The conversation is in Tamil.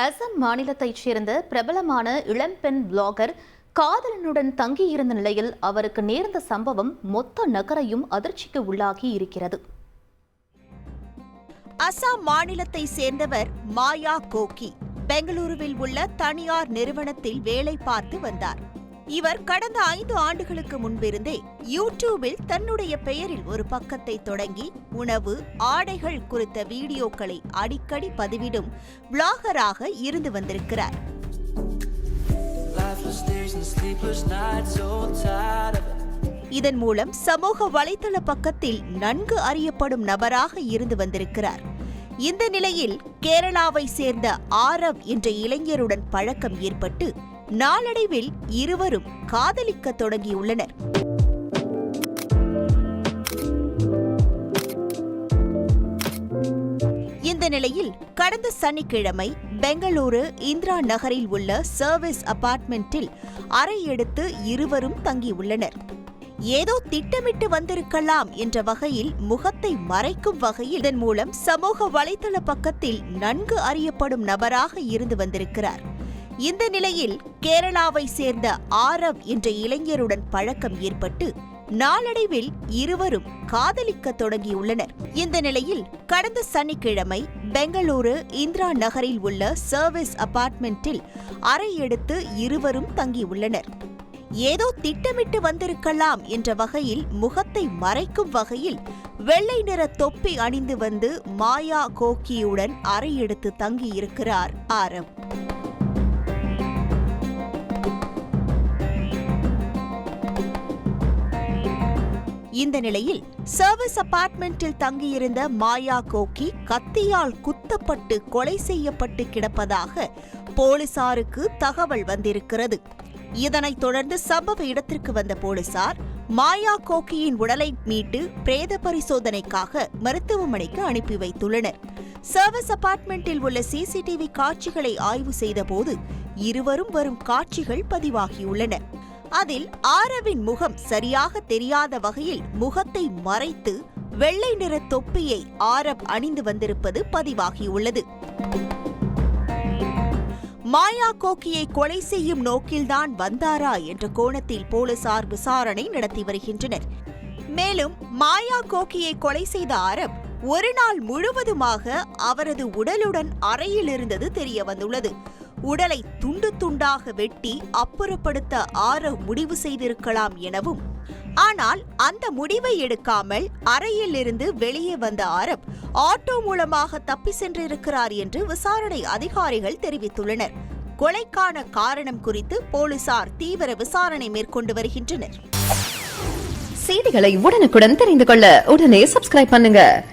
அசாம் மாநிலத்தைச் சேர்ந்த பிரபலமான இளம்பெண் பிளாகர் காதலனுடன் தங்கியிருந்த நிலையில் அவருக்கு நேர்ந்த சம்பவம் மொத்த நகரையும் அதிர்ச்சிக்கு உள்ளாகி இருக்கிறது. அசாம் மாநிலத்தை சேர்ந்தவர் மாயா கோகி பெங்களூருவில் உள்ள தனியார் நிறுவனத்தில் வேலை பார்த்து வந்தார். இவர் கடந்த ஐந்து ஆண்டுகளுக்கு முன்பிருந்தே யூடியூபில் தன்னுடைய பெயரில் ஒரு பக்கத்தை தொடங்கி உணவு ஆடைகள் குறித்த வீடியோக்களை அடிக்கடி பதிவிடும் பிளாகராக இருந்து வந்திருக்கிறார். இதன் மூலம் சமூக வலைதள பக்கத்தில் நன்கு அறியப்படும் நபராக இருந்து வந்திருக்கிறார் இந்த நிலையில் கேரளாவை சேர்ந்த ஆரவ் என்ற இளைஞருடன் பழக்கம் ஏற்பட்டு நாளடைவில் இருவரும் காதலிக்க தொடங்கியுள்ளனர். இந்த நிலையில் கடந்த சனிக்கிழமை பெங்களூரு இந்திரா நகரில் உள்ள சர்வீஸ் அபார்ட்மெண்டில் அறை எடுத்து இருவரும் தங்கியுள்ளனர். ஏதோ திட்டமிட்டு வந்திருக்கலாம் என்ற வகையில் முகத்தை மறைக்கும் வகையில் இதன் மூலம் சமூக வலைதள பக்கத்தில் நன்கு அறியப்படும் நபராக இருந்து வந்திருக்கிறார். இந்த நிலையில் கேரளாவை சேர்ந்த ஆரவ் என்ற இளைஞருடன் பழக்கம் ஏற்பட்டு நாளடைவில் இருவரும் காதலிக்க தொடங்கியுள்ளனர். இந்த நிலையில் கடந்த சனிக்கிழமை பெங்களூரு இந்திரா நகரில் உள்ள சர்வீஸ் அபார்ட்மெண்டில் அறை எடுத்து இருவரும் தங்கியுள்ளனர். ஏதோ திட்டமிட்டு வந்திருக்கலாம் என்ற வகையில் முகத்தை மறைக்கும் வகையில் வெள்ளை நிற தொப்பி அணிந்து வந்து மாயா கோக்கியுடன் அறை எடுத்து தங்கியிருக்கிறார் ஆரவ். இந்த நிலையில் சர்வீஸ் அபார்ட்மெண்டில் தங்கியிருந்த மாயா கோக்கி கத்தியால் குத்தப்பட்டு கொலை செய்யப்பட்டு கிடப்பதாக போலீசாருக்கு தகவல் வந்திருக்கிறது. இதனைத் தொடர்ந்து சம்பவ இடத்திற்கு வந்த போலீசார் மாயா கோக்கியின் உடலை மீட்டு பிரேத பரிசோதனைக்காக மருத்துவமனைக்கு அனுப்பி வைத்துள்ளனர். சர்வீஸ் அபார்ட்மெண்டில் உள்ள சிசிடிவி காட்சிகளை ஆய்வு செய்தபோது இருவரும் வரும் காட்சிகள் பதிவாகியுள்ளன. அதில் ஆரவின் முகம் சரியாக தெரியாத வகையில் முகத்தை மறைத்து வெள்ளை நிற தொப்பியை ஆரப் அணிந்து வந்திருப்பது பதிவாகியுள்ளது. மாயா கோக்கியை கொலை செய்யும் நோக்கில்தான் வந்தாரா என்ற கோணத்தில் போலீசார் விசாரணை நடத்தி வருகின்றனர். மேலும் மாயா கோக்கியை கொலை செய்த அரப் ஒரு நாள் முழுவதுமாக அவரது உடலுடன் அறையில் இருந்தது தெரிய வந்துள்ளது உடலை துண்டு துண்டாக வெட்டி அப்புறப்படுத்த ஆரவ் முடிவு செய்திருக்கலாம் எனவும் ஆனால் அந்த முடிவை எடுக்காமல் அறையில் இருந்து வெளியே வந்த ஆரப் ஆட்டோ மூலமாக தப்பி சென்றிருக்கிறார் என்று விசாரணை அதிகாரிகள் தெரிவித்துள்ளனர். கொலைக்கான காரணம் குறித்து போலீசார் தீவிர விசாரணை மேற்கொண்டு வருகின்றனர். செய்திகளை உடனுக்குடன் தெரிந்து கொள்ள உடனே சப்ஸ்கிரைப் பண்ணுங்க.